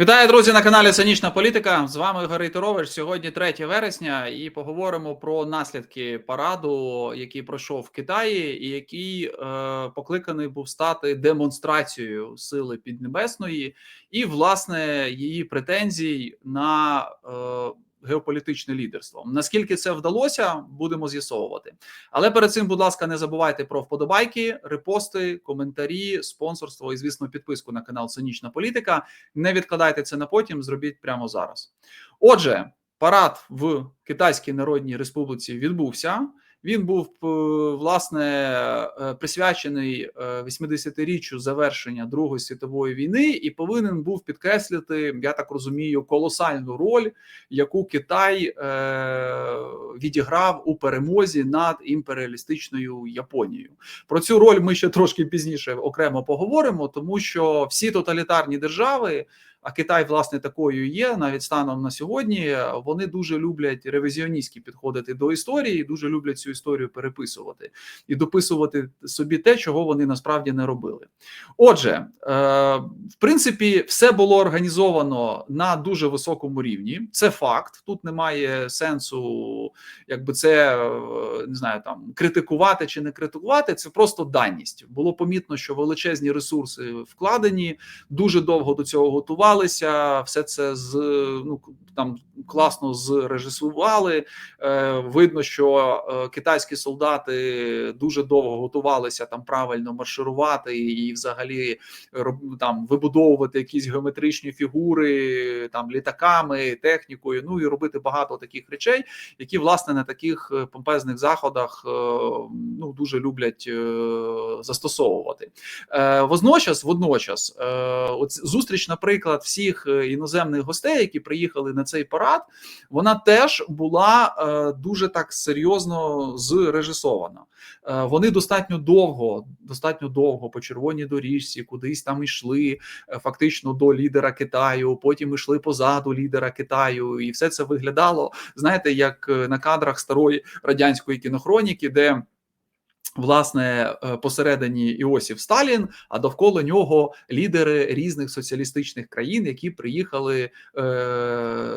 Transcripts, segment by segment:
Вітаю, друзі, на каналі Цинічна Політика. З вами Ігор Рейтерович. Сьогодні 3 вересня, і поговоримо про наслідки параду, який пройшов в Китаї, і який е, покликаний був стати демонстрацією сили Піднебесної і власне її претензій на е, геополітичне лідерство. Наскільки це вдалося, будемо з'ясовувати. Але перед цим, будь ласка, не забувайте про вподобайки, репости, коментарі, спонсорство і, звісно, підписку на канал Цинічна Політика. Не відкладайте це на потім, зробіть прямо зараз. Отже, парад в Китайській Народній Республіці відбувся. Він був е, власне е, присвячений 80-річчю завершення Другої світової війни, і повинен був підкреслити, я так розумію, колосальну роль, яку Китай е, відіграв у перемозі над імперіалістичною Японією. Про цю роль ми ще трошки пізніше окремо поговоримо, тому що всі тоталітарні держави а Китай, власне, такою є навіть станом на сьогодні. Вони дуже люблять ревізіоністські підходити до історії, дуже люблять цю історію переписувати і дописувати собі те, чого вони насправді не робили. Отже, е, в принципі, все було організовано на дуже високому рівні. Це факт. Тут немає сенсу, якби це е, не знаю, там критикувати чи не критикувати. Це просто даність. Було помітно, що величезні ресурси вкладені, дуже довго до цього готували готувалися, все це з ну там класно зрежисували. Е, Видно, що е, китайські солдати дуже довго готувалися там правильно марширувати і, взагалі, там вибудовувати якісь геометричні фігури там літаками, технікою. Ну і робити багато таких речей, які власне на таких е, помпезних заходах ну дуже люблять застосовувати. Е, Водночас, зустріч, наприклад всіх е, іноземних гостей, які приїхали на цей парад, вона теж була е, дуже так серйозно зрежисована. Е, вони достатньо довго, достатньо довго по червоній доріжці, кудись там йшли фактично до лідера Китаю. Потім йшли позаду лідера Китаю, і все це виглядало, знаєте, як на кадрах старої радянської кінохроніки, де Власне, е, посередині Іосиф Сталін, а довкола нього лідери різних соціалістичних країн, які приїхали е,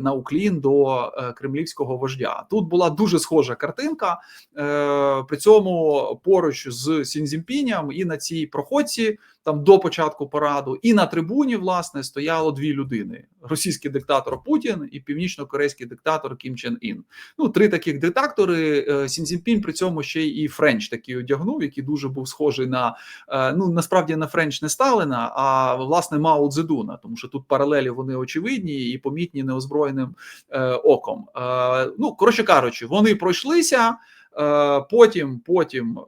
на Уклін до е, кремлівського вождя. Тут була дуже схожа картинка. Е, При цьому поруч з Сінзімпіням і на цій проходці там до початку параду, і на трибуні власне стояло дві людини: російський диктатор Путін і північно-корейський диктатор Кім Чен Ін. Ну три таких диктатори. Е, Сінзінпінь при цьому ще і Френч такий одягнув, який дуже був схожий на е, ну насправді на Френч не Сталина, а власне Мао Цзедуна, тому що тут паралелі вони очевидні і помітні неозброєним е, оком. Ну коротше кажучи, вони пройшлися. Е, потім потім е,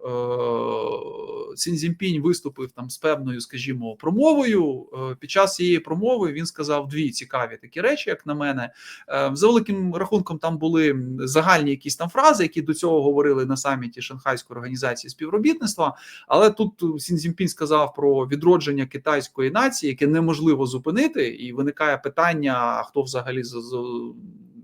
Цзіньпінь виступив там з певною, скажімо, промовою. Е, під час цієї промови він сказав дві цікаві такі речі, як на мене. За великим рахунком там були загальні якісь там фрази, які до цього говорили на саміті Шанхайської організації співробітництва. Але тут Цзіньпінь сказав про відродження китайської нації, яке неможливо зупинити, і виникає питання: хто взагалі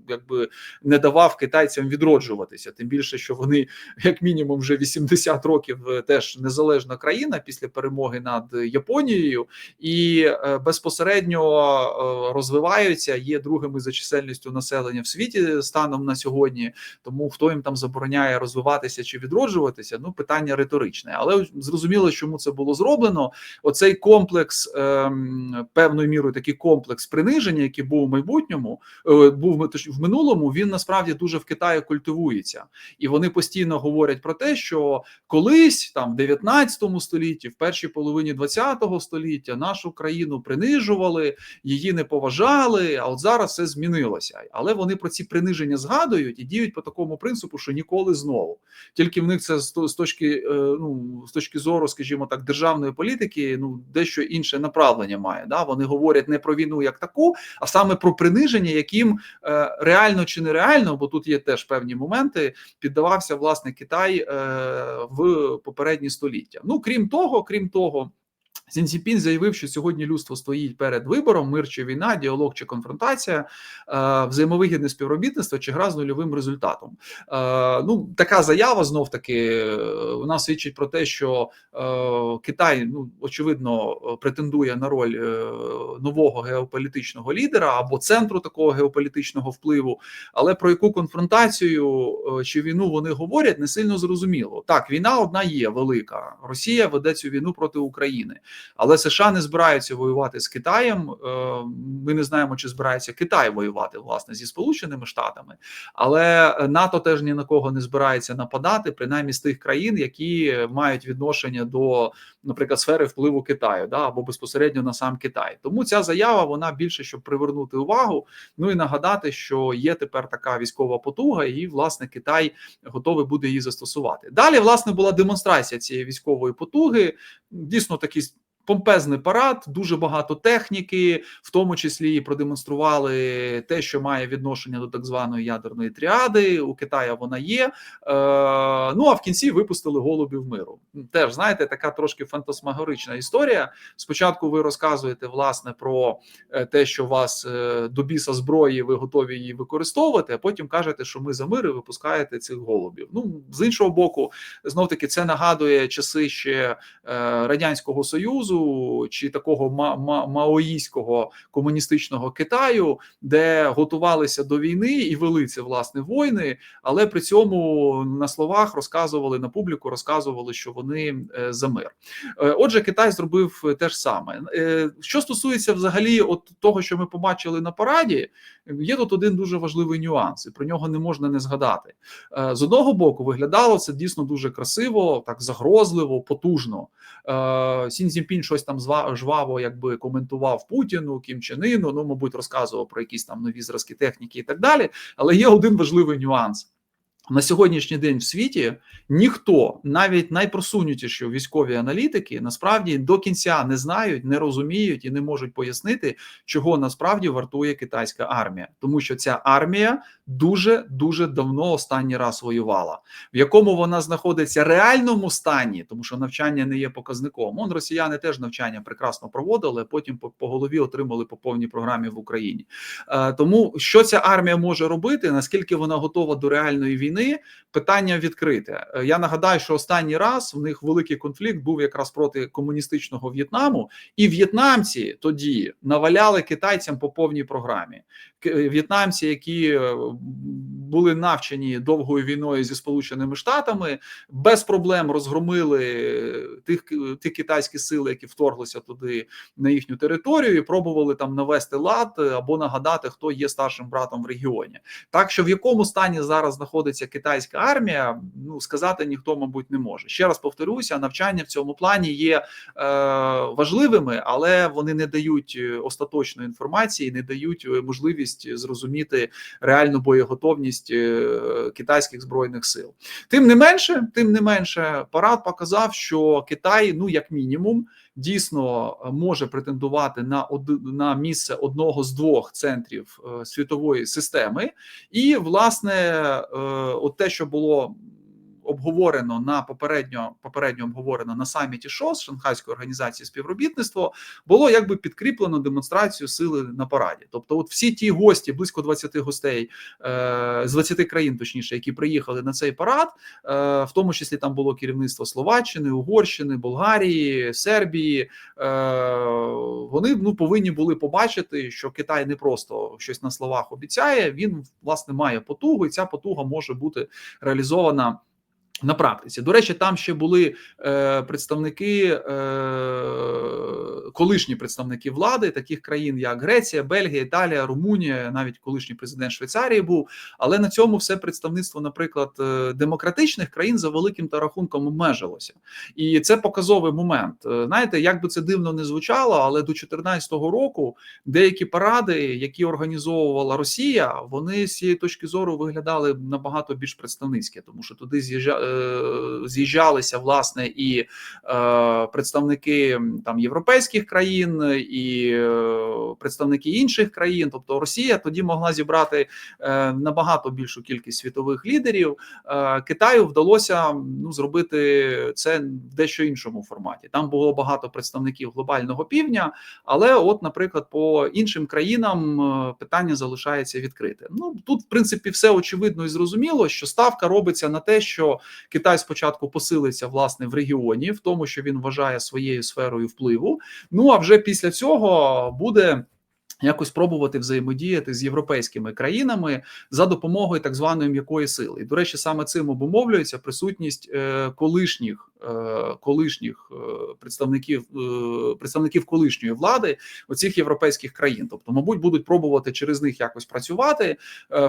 якби не давав китайцям відроджуватися. Тим більше, що вони, як мінімум, вже 80 років е, теж незалежна країна після перемоги над Японією, і е, безпосередньо е, розвиваються, є другими за чисельністю населення в світі станом на сьогодні. Тому хто їм там забороняє розвиватися чи відроджуватися, ну питання риторичне, але зрозуміло, чому це було зроблено. Оцей комплекс ем, певною мірою такий комплекс приниження, який був у майбутньому, був в минулому він насправді дуже в Китаї культивується, і вони постійно говорять про те, що колись там в 19 столітті, в першій половині 20 століття, нашу країну принижували, її не поважали. А от зараз все змінилося. Але вони про ці приниження згадують і діють по такому принципу, що ніколи знову. Тільки в них це з точки е, ну з точки зору, скажімо так, державної політики, ну дещо інше направлення має. Да, вони говорять не про війну як таку, а саме про приниження, яким е, реально чи нереально, бо тут є теж певні моменти, піддавався власне Китай е, в попередні століття. Ну крім того, крім того. Сінціпін заявив, що сьогодні людство стоїть перед вибором: мир чи війна, діалог чи конфронтація, е, взаємовигідне співробітництво чи гра з нульовим результатом. Е, ну, така заява знов таки вона свідчить про те, що е, Китай ну очевидно претендує на роль нового геополітичного лідера або центру такого геополітичного впливу. Але про яку конфронтацію чи війну вони говорять, не сильно зрозуміло. Так, війна одна є велика. Росія веде цю війну проти України. Але США не збираються воювати з Китаєм. Е, ми не знаємо, чи збирається Китай воювати власне зі Сполученими Штатами, але НАТО теж ні на кого не збирається нападати, принаймні з тих країн, які мають відношення до, наприклад, сфери впливу Китаю, да або безпосередньо на сам Китай. Тому ця заява вона більше щоб привернути увагу. Ну і нагадати, що є тепер така військова потуга, і власне Китай готовий буде її застосувати. Далі власне була демонстрація цієї військової потуги. Дійсно, такі помпезний парад, дуже багато техніки, в тому числі і продемонстрували те, що має відношення до так званої ядерної тріади. У Китаї вона є. Е, ну а в кінці випустили голубів миру. Теж знаєте, така трошки фантасмагорична історія. Спочатку ви розказуєте власне про е, те, що у вас е, до біса зброї, ви готові її використовувати. А потім кажете, що ми за мир і випускаєте цих голубів. Ну з іншого боку, знов таки це нагадує часи ще радянського союзу чи такого ма ма маоїського комуністичного Китаю, де готувалися до війни і вели це власне війни, але при цьому на словах розказували на публіку, розказували, що вони е, за мир. Е, отже, Китай зробив те ж саме. Е, що стосується взагалі, от того, що ми побачили на параді, є тут один дуже важливий нюанс, і про нього не можна не згадати. З одного боку, виглядало це дійсно дуже красиво, так загрозливо, потужно. Сін Цзіньпін щось там жваво якби коментував Путіну, Кім Чен Іну, ну мабуть, розказував про якісь там нові зразки техніки і так далі. Але є один важливий нюанс. На сьогоднішній день в світі ніхто, навіть найпросунутіші військові аналітики, насправді до кінця не знають, не розуміють і не можуть пояснити, чого насправді вартує китайська армія, тому що ця армія дуже дуже давно останній раз воювала, в якому вона знаходиться реальному стані, тому що навчання не є показником. Он росіяни теж навчання прекрасно проводили, потім по, по голові отримали по повній програмі в Україні. Е, тому що ця армія може робити, наскільки вона готова до реальної війни війни питання відкрите. Е, я нагадаю, що останній раз в них великий конфлікт був якраз проти комуністичного В'єтнаму, і в'єтнамці тоді наваляли китайцям по повній програмі. Е, в'єтнамці, які е, були навчені довгою війною зі сполученими штатами, без проблем розгромили тих ті китайські сили, які вторглися туди на їхню територію, і пробували там навести лад або нагадати, хто є старшим братом в регіоні. Так що в якому стані зараз знаходиться китайська армія, ну сказати ніхто, мабуть, не може. Ще раз повторюся, навчання в цьому плані є е, важливими, але вони не дають е, остаточної інформації, не дають е, можливість зрозуміти реальну боєготовність е, китайських збройних сил. Тим не менше, тим не менше, парад показав, що Китай, ну як мінімум дійсно е, може претендувати на од... на місце одного з двох центрів е, світової системи, і власне, от те, що було обговорено на попередньо попередньо обговорено на саміті ШОС Шанхайської організації співробітництво, було якби підкріплено демонстрацію сили на параді. Тобто, от всі ті гості, близько 20 гостей е, з 20 країн, точніше, які приїхали на цей парад, е, в тому числі там було керівництво Словаччини, Угорщини, Болгарії, Сербії. Е, Вони ну повинні були побачити, що Китай не просто щось на словах обіцяє. Він власне має потугу, і ця потуга може бути реалізована. На практиці. До речі, там ще були е, представники, е, колишні представники влади таких країн, як Греція, Бельгія, Італія, Румунія, навіть колишній президент Швейцарії був. Але на цьому все представництво, наприклад, е, демократичних країн за великим та рахунком обмежилося, і це показовий момент. Е, знаєте, як би це дивно не звучало, але до 2014 року деякі паради, які організовувала Росія, вони з цієї точки зору виглядали набагато більш представницькі, тому що туди з'їжджали з'їжджалися власне і е, представники там європейських країн, і е, представники інших країн. Тобто Росія тоді могла зібрати е, набагато більшу кількість світових лідерів. Е, Китаю вдалося ну зробити це в дещо іншому форматі. Там було багато представників глобального півдня, але, от, наприклад, по іншим країнам е, питання залишається відкрите. Ну тут, в принципі, все очевидно і зрозуміло, що ставка робиться на те, що Китай спочатку посилиться власне в регіоні, в тому, що він вважає своєю сферою впливу. А вже після цього буде. Якось пробувати взаємодіяти з європейськими країнами за допомогою так званої м'якої сили. І, до речі, саме цим обумовлюється присутність е, колишніх е, колишніх е, представників представників колишньої влади оцих європейських країн. Тобто, мабуть, будуть пробувати через них якось працювати,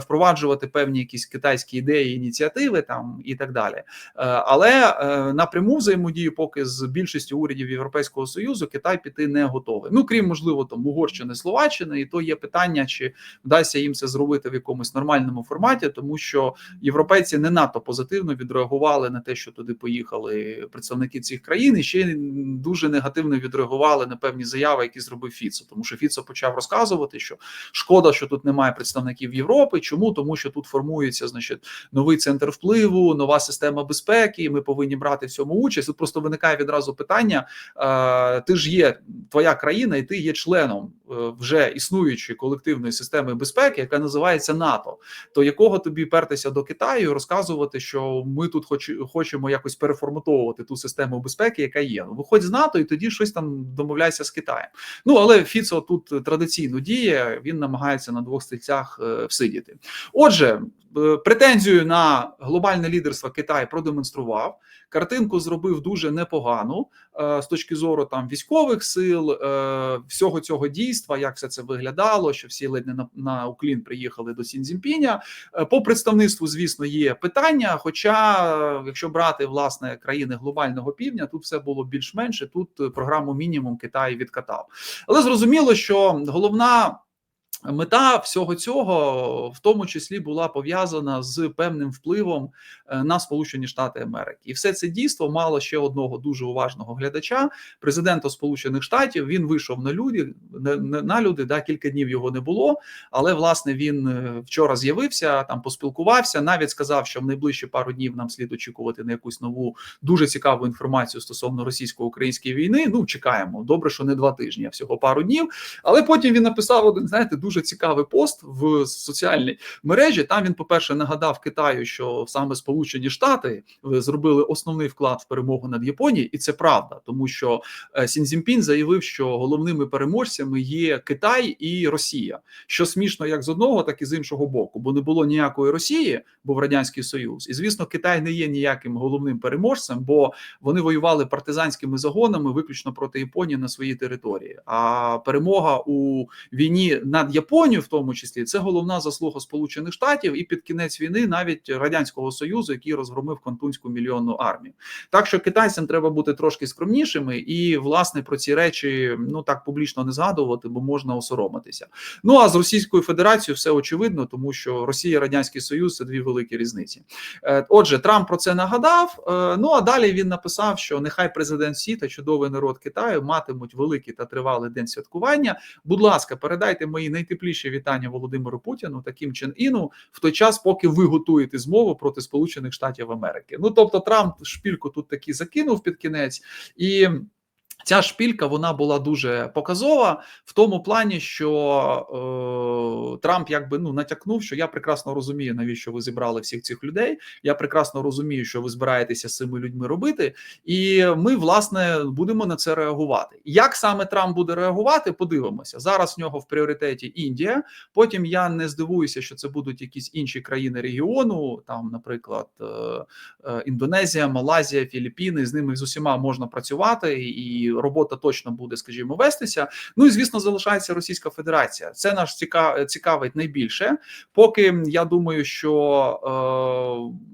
впроваджувати певні якісь китайські ідеї, ініціативи там і так далі. Але напряму взаємодію, поки з більшістю урядів Європейського союзу Китай піти не готовий. Ну крім можливо, там Угорщини, Словаччини, і то є питання, чи вдасться їм це зробити в якомусь нормальному форматі, тому що європейці не надто позитивно відреагували на те, що туди поїхали представники цих країн, і ще дуже негативно відреагували на певні заяви, які зробив Фіцо. Тому що Фіцо почав розказувати, що шкода, що тут немає представників Європи. Чому тому, що тут формується, значить, новий центр впливу, нова система безпеки. і Ми повинні брати в цьому участь. Тут просто виникає відразу питання: е, ти ж є твоя країна, і ти є членом вже існуючої колективної системи безпеки, яка називається НАТО. То якого тобі пертися до Китаю, розказувати, що ми тут хоч хочемо якось переформатовувати ту систему безпеки, яка є. Ну, виходь з НАТО, і тоді щось там домовляйся з Китаєм. Ну але Фіцо тут традиційно діє. Він намагається на двох стільцях е, всидіти. Отже, е, претензію на глобальне лідерство Китай продемонстрував. Картинку зробив дуже непогану е, з точки зору там військових сил, е, всього цього дійства, як все це виглядало, що всі ледь не на, на Уклін приїхали до Сінзінпіня. Е, По представництву, звісно, є питання. Хоча, е, якщо брати власне країни глобального півдня, тут все було більш-менше. Тут е, програму мінімум Китай відкатав. Але зрозуміло, що головна. Мета всього цього в тому числі була пов'язана з певним впливом е, на Сполучені Штати Америки, і все це дійство мало ще одного дуже уважного глядача, президента Сполучених Штатів. Він вийшов на люди на, люди. Да, кілька днів його не було. Але власне він е, вчора з'явився там, поспілкувався. Навіть сказав, що в найближчі пару днів нам слід очікувати на якусь нову дуже цікаву інформацію стосовно російсько-української війни. Ну чекаємо. Добре, що не два тижні, а всього пару днів. Але потім він написав один, знаєте, дуже цікавий пост в соціальній мережі. Там він, по-перше, нагадав Китаю, що саме Сполучені Штати е, зробили основний вклад в перемогу над Японією, і це правда, тому що е, Сінзінпін заявив, що головними переможцями є Китай і Росія. Що смішно, як з одного, так і з іншого боку, бо не було ніякої Росії, був радянський союз, і звісно, Китай не є ніяким головним переможцем, бо вони воювали партизанськими загонами виключно проти Японії на своїй території. А перемога у війні над Японією, в тому числі, це головна заслуга Сполучених Штатів і під кінець війни навіть радянського союзу, який розгромив Кантунську мільйонну армію. Так що китайцям треба бути трошки скромнішими, і власне про ці речі ну так публічно не згадувати, бо можна осоромитися. Ну а з Російською Федерацією все очевидно, тому що Росія і Радянський Союз це дві великі різниці. Е, Отже, Трамп про це нагадав. е, Ну а далі він написав, що нехай президент Сі та чудовий народ Китаю матимуть великий та тривалий день святкування. Будь ласка, передайте мої найтепліші вітання Володимиру Путіну та Кім Іну в той час, поки ви готуєте змову проти Сполучених Штатів Америки. Ну тобто, Трамп шпільку тут таки закинув під кінець і. Ця шпілька вона була дуже показова в тому плані, що е, Трамп якби ну натякнув, що я прекрасно розумію, навіщо ви зібрали всіх цих людей. Я прекрасно розумію, що ви збираєтеся з цими людьми робити, і ми власне будемо на це реагувати. Як саме Трамп буде реагувати? Подивимося зараз. В нього в пріоритеті Індія. Потім я не здивуюся, що це будуть якісь інші країни регіону, там, наприклад, е, е, Індонезія, Малайзія, Філіппіни. З ними з усіма можна працювати і робота точно буде, скажімо, вестися. Ну і звісно, залишається Російська Федерація. Це наш ціка... цікавить найбільше. Поки я думаю, що е,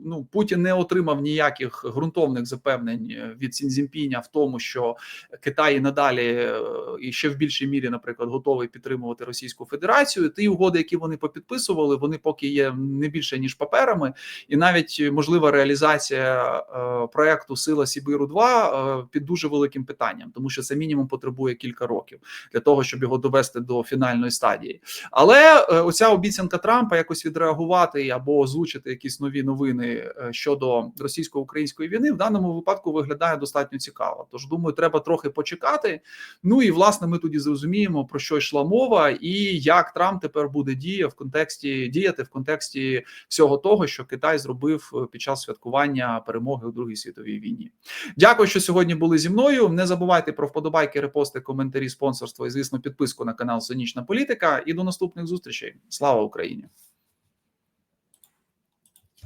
ну Путін не отримав ніяких ґрунтовних запевнень від Сінзінпіня в тому, що Китай надалі е, і ще в більшій мірі, наприклад, готовий підтримувати Російську Федерацію. Ті угоди, які вони попідписували, вони поки є не більше ніж паперами, і навіть можлива реалізація е, проекту Сила Сібиру 2 е, під дуже великим питанням, тому що це мінімум потребує кілька років для того, щоб його довести до фінальної стадії. Але е, оця обіцянка Трампа якось відреагувати або озвучити якісь нові новини е, щодо російсько-української війни в даному випадку виглядає достатньо цікаво. Тож думаю, треба трохи почекати. Ну і власне ми тоді зрозуміємо про що йшла мова, і як Трамп тепер буде діяти в контексті діяти в контексті всього того, що Китай зробив е, під час святкування перемоги у Другій світовій війні. Дякую, що сьогодні були зі мною. Не забувайте про вподобайки, репости, коментарі, спонсорство і звісно підписку на канал Сонячна Політика. І до наступних зустрічей. Слава Україні!